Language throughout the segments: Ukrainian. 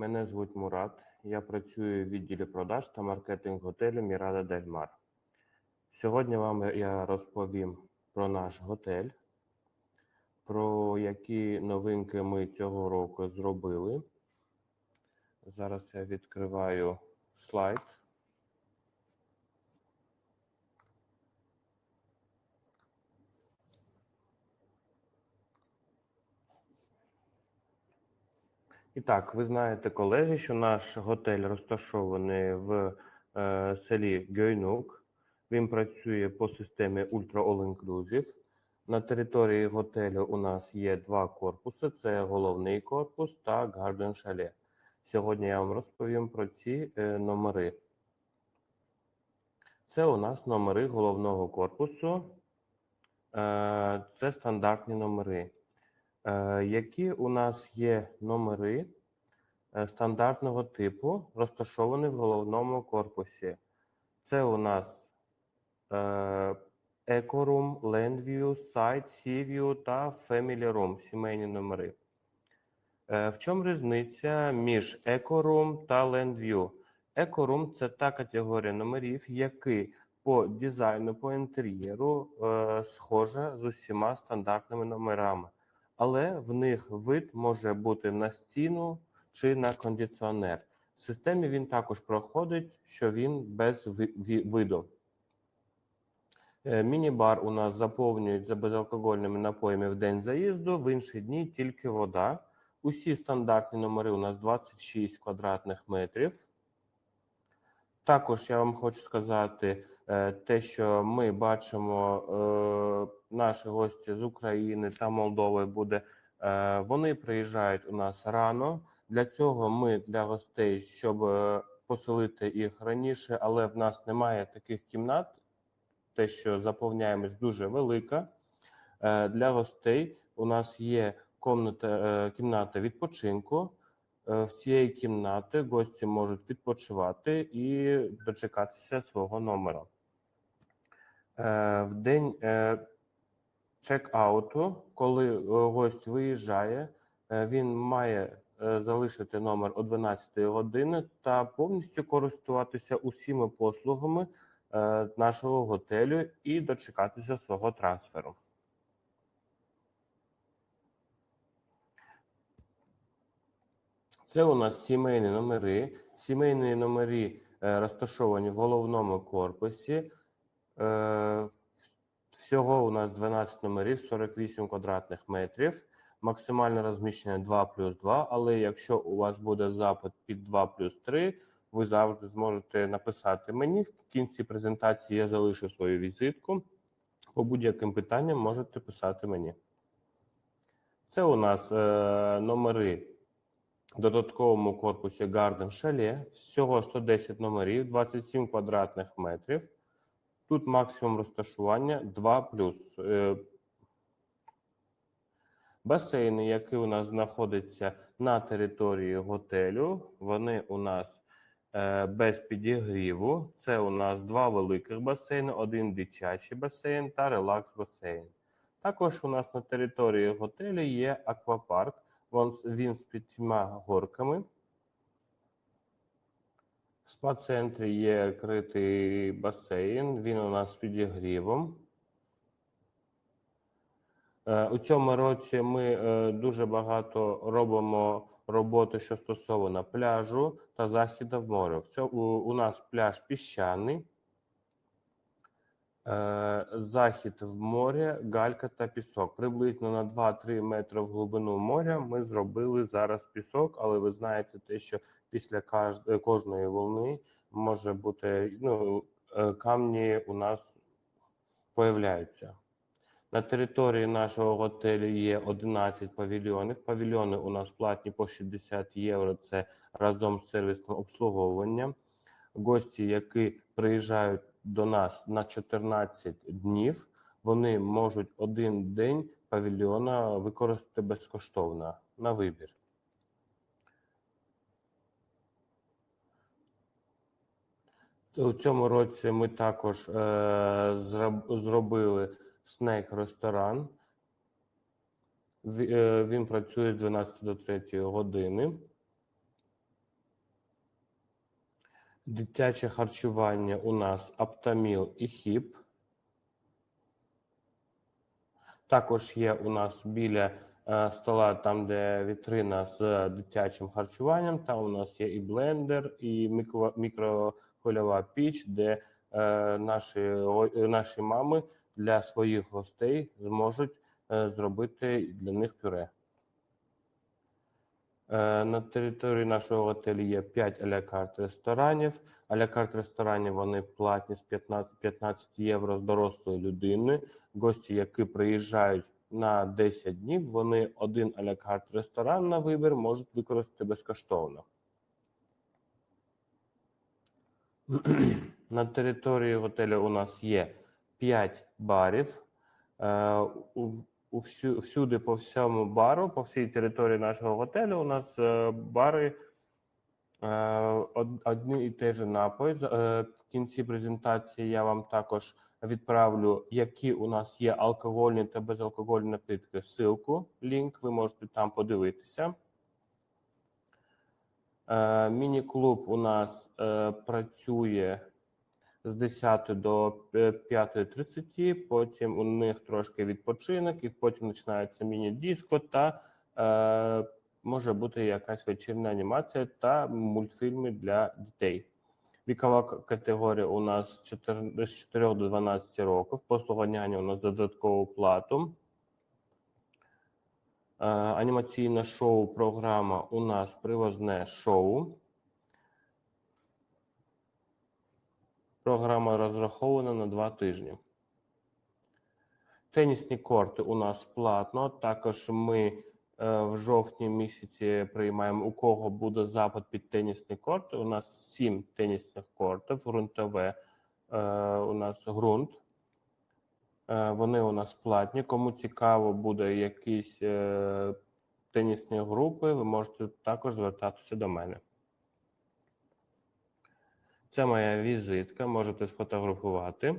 Мене звуть Мурат. Я працюю в відділі продаж та маркетинг готелю Мірада Дельмар. Сьогодні вам я розповім про наш готель, про які новинки ми цього року зробили. Зараз я відкриваю слайд. І так, ви знаєте, колеги, що наш готель розташований в е, селі Гьойнук. Він працює по системі Ultra All Inclusive. На території готелю у нас є два корпуси: це головний корпус та Garden Chalet. Сьогодні я вам розповім про ці е, номери. Це у нас номери головного корпусу. Е, Це стандартні номери. Е, Які у нас є номери е, стандартного типу, розташовані в головному корпусі? Це у нас е, Eco Room, Landview, Side, Sea View та Family Room, сімейні номери. В чому різниця між Eco Room та Landview? Eco Room – це та категорія номерів, які по дизайну, по інтер'єру схожа з усіма стандартними номерами але в них вид може бути на стіну чи на кондиціонер. В системі він також проходить, що він без виду. Е, Міні-бар у нас заповнюють за безалкогольними напоями в день заїзду, в інші дні тільки вода. Усі стандартні номери у нас 26 квадратних метрів. Також я вам хочу сказати е, те, що ми бачимо, е, наші гості з України та Молдови буде. е, Вони приїжджають у нас рано. Для цього ми для гостей, щоб е, поселити їх раніше, але в нас немає таких кімнат. Те, що заповняємось, дуже велика. Е, Для гостей у нас є комната, кімната відпочинку. В цієї кімнати гості можуть відпочивати і дочекатися свого номера. В день чек-ауту, коли е, гость виїжджає, е, він має е, залишити номер о 12 години та повністю користуватися усіма послугами нашого готелю і дочекатися свого трансферу. Це у нас сімейні номери. Сімейні номери розташовані в головному корпусі. Е, Всього у нас 12 номерів, 48 квадратних метрів. Максимальне розміщення 2 плюс 2, але якщо у вас буде запит під 2 плюс 3, ви завжди зможете написати мені. В кінці презентації я залишу свою візитку. По будь-яким питанням можете писати мені. Це у нас е, номери в додатковому корпусі Garden Chalet. Всього 110 номерів, 27 квадратних метрів. Тут максимум розташування 2 Е, Басейни, які у нас знаходяться на території готелю, вони у нас е, без підігріву. Це у нас два великих басейни, один дитячий басейн та релакс-басейн. Також у нас на території готелю є аквапарк. Він з п'ятьма горками. В спа-центрі є критий басейн, він у нас з підігрівом. Е, У цьому році ми е, дуже багато робимо роботи, що стосовно пляжу та заходу в море. У, у нас пляж піщаний, е, захід в море, галька та пісок. Приблизно на 2-3 метри в глибину моря ми зробили зараз пісок, але ви знаєте те, що після кожної волни може бути ну, е, камні у нас появляються. На території нашого готелю є 11 павільйонів. Павільйони у нас платні по 60 євро. Це разом з сервісним обслуговуванням. Гості, які приїжджають до нас на 14 днів, вони можуть один день павільйона використати безкоштовно на вибір. У цьому році ми також е, зробили снек-ресторан. Е, Він працює з 12 до 3 години. Дитяче харчування у нас Аптаміл і Хіп. Також є у нас біля е, стола, там, де вітрина з дитячим харчуванням. Там у нас є і блендер, і мікро, мікрохвильова піч, де е, наші, го- е, наші мами для своїх гостей зможуть е, зробити для них пюре. Е, На території нашого готелю є 5 аля-карт ресторанів. Аля-карт ресторанів вони платні з 15, 15 євро з дорослої людини. Гості, які приїжджають на 10 днів, вони один аля-карт ресторан на вибір можуть використати безкоштовно. На території готелю у нас є 5 барів. Е, всюди по всьому бару, по всій території нашого готелю у нас е, бари е, одні і те ж напої. В кінці презентації я вам також відправлю, які у нас є алкогольні та безалкогольні напитки. Ссылку, лінк, ви можете там подивитися. Е, Міні-клуб у нас е, працює з 10 до е, 5.30, потім у них трошки відпочинок, і потім починається міні-диско та е, може бути якась вечірня анімація та мультфільми для дітей. Вікова категорія у нас з 4 до 12 років. Послуга няні у нас додаткову плату. Е, Анімаційне шоу програма у нас привозне шоу. Програма розрахована на два тижні. Тенісні корти у нас платно. Також ми е, в жовтні місяці приймаємо, у кого буде запит під тенісні корти. У нас сім тенісних кортів, ґрунтове е, у нас ґрунт. Е, Вони у нас платні. Кому цікаво буде якісь е, тенісні групи, ви можете також звертатися до мене. Це моя візитка, можете сфотографувати.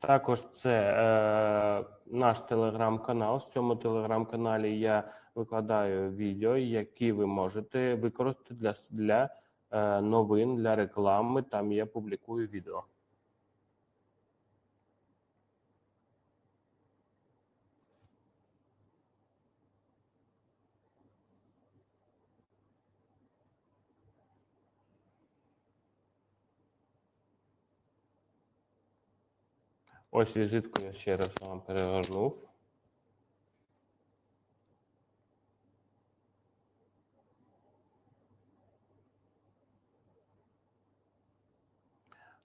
Також це е, наш телеграм-канал. В цьому телеграм-каналі я викладаю відео, які ви можете використати для, для е, новин, для реклами. Там я публікую відео. Ось візитку я ще раз вам перегорнув.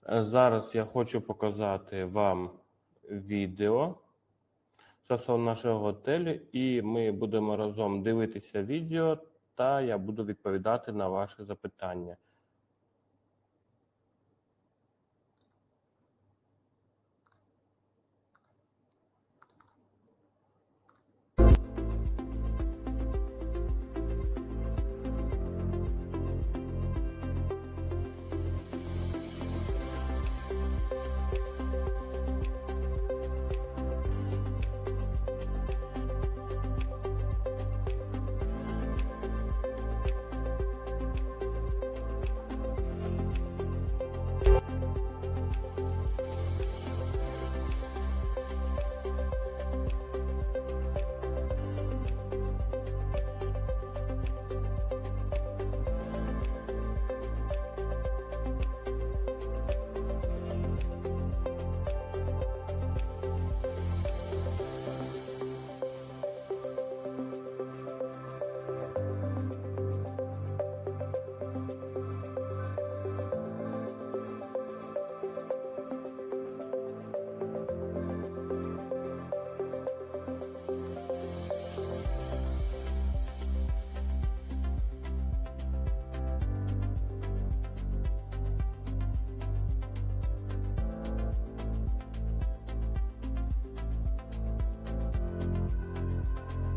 Зараз я хочу показати вам відео стосовно нашого готелю, і ми будемо разом дивитися відео, та я буду відповідати на ваші запитання.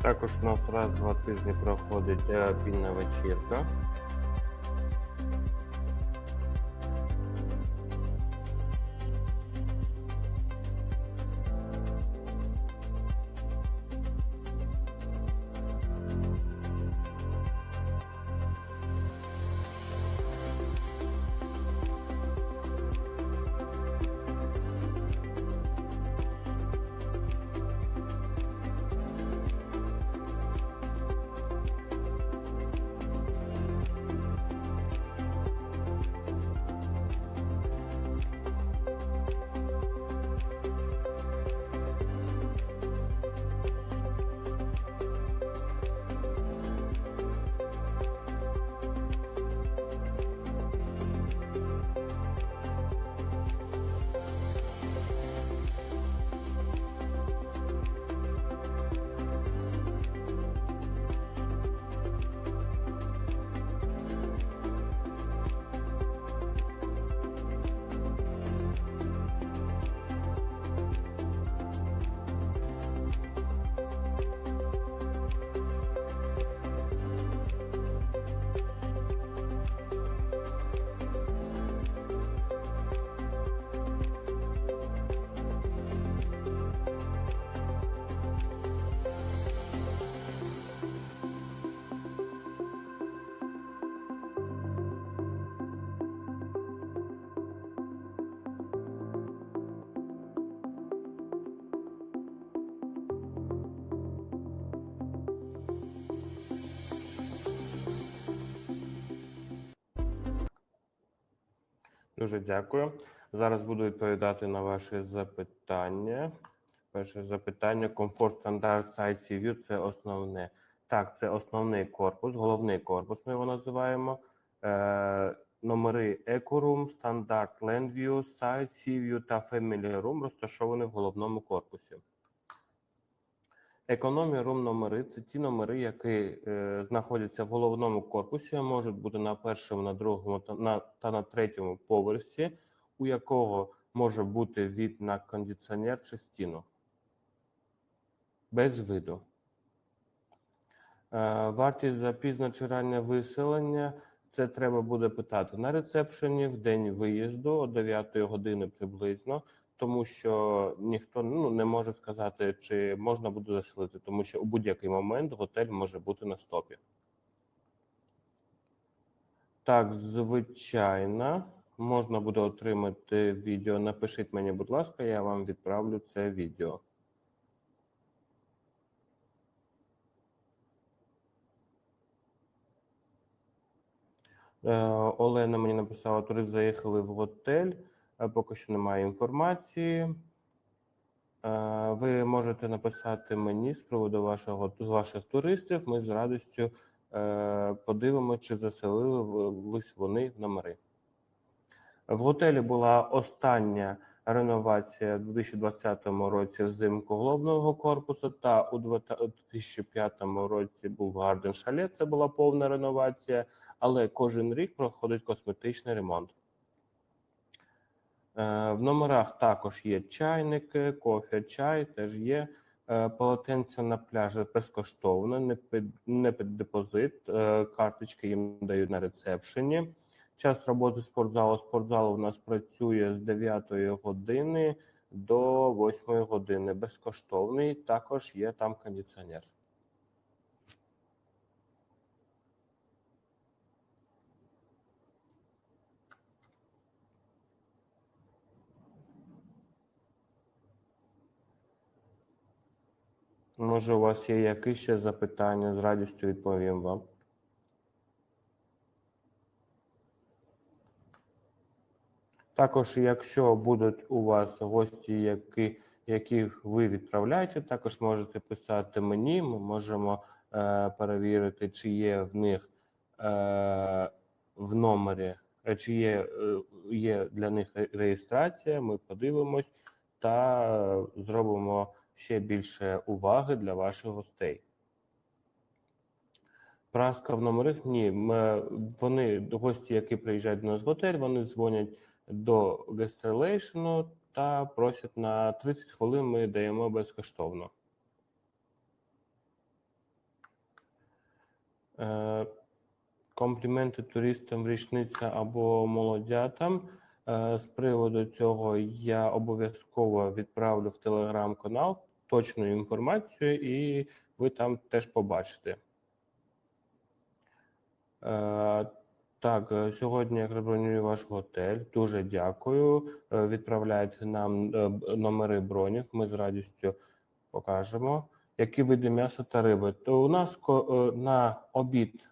Також у нас раз в два тижні проходить е, вечірка. Дуже дякую. Зараз буду відповідати на ваші запитання. Перше запитання: комфорт стандарт сайт View – це основне. Так, це основний корпус, головний корпус. Ми його називаємо. Е, номери EcoRoom, стандарт LandView, Site View та Family Room розташовані в головному корпусі. Економія рум номери це ті номери, які е, знаходяться в головному корпусі, можуть бути на першому, на другому та на, та на третьому поверсі, у якого може бути від на кондиціонер чи стіну. Без виду. Е, вартість за пізно чи раннє виселення. Це треба буде питати на рецепшені в день виїзду о 9 години приблизно тому що ніхто ну, не може сказати, чи можна буде заселити, тому що у будь-який момент готель може бути на стопі. Так, звичайно, можна буде отримати відео. Напишіть мені, будь ласка, я вам відправлю це відео. Е, Олена мені написала, турист заїхали в готель. Е, Поки що немає інформації. Е, Ви можете написати мені з приводу вашого з ваших туристів. Ми з радістю е, подивимося, чи заселились вони в номери. В готелі була остання реновація в 2020 році взимку головного корпусу, та у 2005 році був Гарден Шале. Це була повна реновація, але кожен рік проходить косметичний ремонт. Е, В номерах також є чайники, кофе, чай теж є. Е, Полотенця на пляжі безкоштовно, не під, не під депозит. Е, Карточки їм дають на рецепшені. Час роботи спортзалу. Спортзал у нас працює з 9 години до 8 години. Безкоштовний. Також є там кондиціонер. Може, у вас є якісь ще запитання, з радістю відповім вам. Також, якщо будуть у вас гості, які, які ви відправляєте, також можете писати мені. Ми можемо е, перевірити, чи є в них е, в номері, е, чи є, е, є для них реєстрація. Ми подивимось та е, зробимо ще більше уваги для ваших гостей. Праска в номерах ні. Ми, вони, гості, які приїжджають до нас в готель, вони дзвонять до гестрелейшну та просять на 30 хвилин ми даємо безкоштовно. Е, компліменти туристам, річниця або молодятам. Е, З приводу цього я обов'язково відправлю в телеграм-канал точну інформацію, і ви там теж побачите. Е, Так, е, сьогодні я бронюю ваш готель. Дуже дякую. Е, Відправляйте нам номери бронів. Ми з радістю покажемо. Які види м'яса та риби? То у нас на обід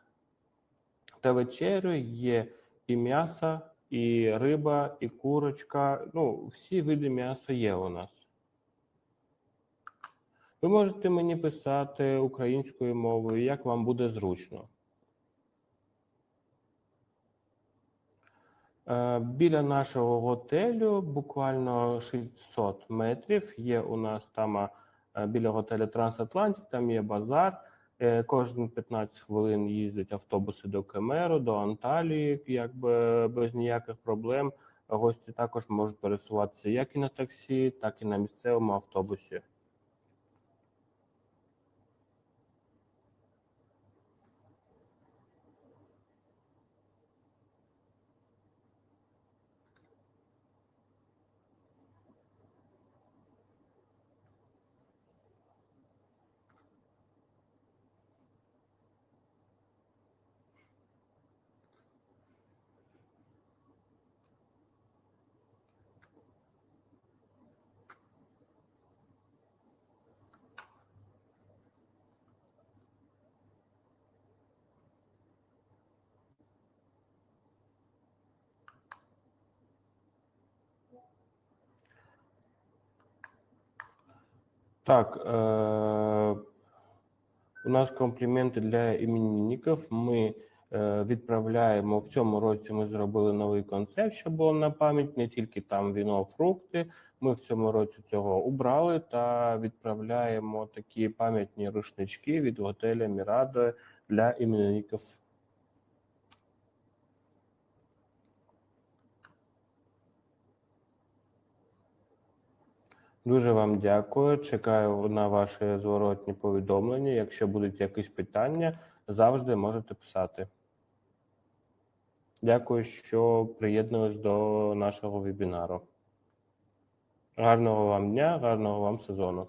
та вечерю є і м'ясо, і риба, і курочка. Ну, всі види м'яса є у нас. Ви можете мені писати українською мовою, як вам буде зручно. Е, Біля нашого готелю буквально 600 метрів. Є у нас там е, біля готелю Трансатлантик, там є базар. Е, Кожні 15 хвилин їздять автобуси до Кемеру, до Анталії, якби без ніяких проблем. Гості також можуть пересуватися як і на таксі, так і на місцевому автобусі. Так, е, у нас компліменти для іменинників. Ми е, відправляємо в цьому році. Ми зробили новий концепт, що було на пам'ять, не тільки там віно, фрукти. Ми в цьому році цього убрали та відправляємо такі пам'ятні рушнички від готеля Мірадо для іменинників. Дуже вам дякую. Чекаю на ваші зворотні повідомлення. Якщо будуть якісь питання, завжди можете писати. Дякую, що приєдналися до нашого вебінару. Гарного вам дня, гарного вам сезону.